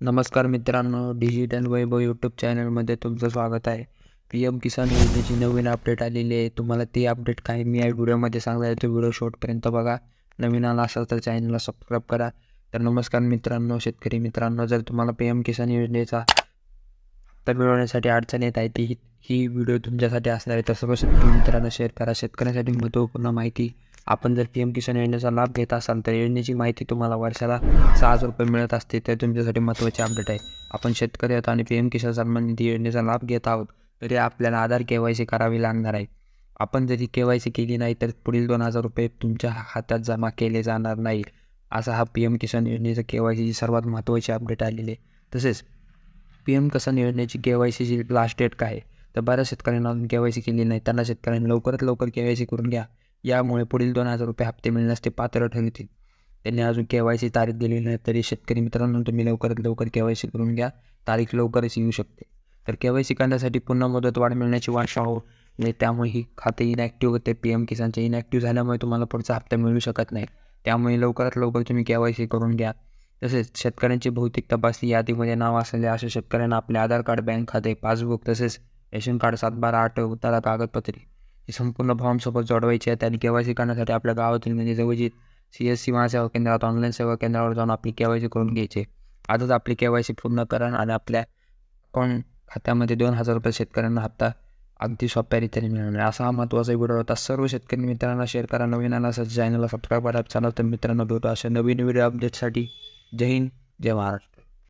नमस्कार मित्रांनो डिजिटल वैभव यूट्यूब चॅनलमध्ये तुमचं स्वागत आहे. पी एम किसान योजनेची नवीन अपडेट आलेली आहे. तुम्हाला ती अपडेट काय मी या व्हिडिओमध्ये सांगणार आहे. तो व्हिडिओ शॉर्टपर्यंत बघा. नवीन आला असाल तर चॅनलला सबस्क्राईब करा. तर नमस्कार मित्रांनो शेतकरी मित्रांनो जर तुम्हाला पी एम किसान योजनेचा हप्ता मिळवण्यासाठी अडचण येत आहे ती ही- व्हिडिओ तुमच्यासाठी असणार आहे. तसं सर्व शेतकरी मित्रांनो शेअर करा. शेतकऱ्यांसाठी महत्त्वपूर्ण माहिती आपण जर पी एम किसान योजनेचा लाभ घेत असाल तर योजनेची माहिती तुम्हाला वर्षाला सहा हजार रुपये मिळत असते. ते तुमच्यासाठी महत्त्वाचे अपडेट आहे. आपण शेतकरी आहोत आणि पी एम किसान सन्मान निधी योजनेचा लाभ घेत आहोत तरी आपल्याला आधार के वाय सी करावी लागणार आहे. आपण जरी के वाय सी केली नाही तर पुढील दोन हजार रुपये तुमच्या खात्यात जमा केले जाणार नाही. असा हा पी एम किसान योजनेचा के वाय सीची सर्वात महत्त्वाची अपडेट आलेली आहे. तसेच पी एम किसान योजनेची के वाय सीची लास्ट डेट काय आहे? तर बऱ्याच शेतकऱ्यांना अजून के वाय सी केली नाही. त्यांना शेतकऱ्यांनी लवकरात लवकर के वाय सी करून घ्या. यामुळे पुढील दोन हजार रुपये हप्ते मिळण्यास ते पात्र ठरतील. त्यांनी अजून के वाय सी तारीख दिली नाही तरी शेतकरी मित्रांनो तुम्ही लवकरात लवकर के वाय सी करून घ्या. तारीख लवकरच येऊ शकते. तर के वाय सी करण्यासाठी पुन्हा मुदत वाढ मिळण्याची वाट हो नाही म्हणजे त्यामुळे ही खाते इनॅक्टिव्ह होते पी एम किसानचे इनॅक्टिव्ह झाल्यामुळे तुम्हाला पुढचा हप्ता मिळू शकत नाही. त्यामुळे लवकरात लवकर तुम्ही के वाय सी करून घ्या. तसेच शेतकऱ्यांची भौतिक तपासणी यादीमध्ये नाव असलेल्या अशा शेतकऱ्यांना आपले आधार कार्ड बँक खाते पासबुक तसेच रेशन कार्ड सातबारा आठ उतारा कागदपत्रे. ही संपूर्ण फॉर्मसोबत जोडवायची आहेत आणि के वाय सी करण्यासाठी आपल्या गावातील म्हणजे जवळची सी एस सी महासेवा केंद्रात ऑनलाईन सेवा केंद्रावर जाऊन आपली के वाय सी करून घ्यायचे. आजच आपली के वाय सी पूर्ण करा आणि आपल्या अकाउंट खात्यामध्ये दोन हजार रुपये शेतकऱ्यांना हप्ता अगदी सोप्या रीतीने मिळणार असा हा महत्त्वाचा व्हिडिओ होता. सर्व शेतकरी मित्रांना शेअर करा. नवीन आला असं चॅनलला सबस्क्राईब करा. चॅनल तर मित्रांनो भेटू अशा नवीन व्हिडिओ अपडेटसाठी जय हिंद. जय महाराष्ट्र.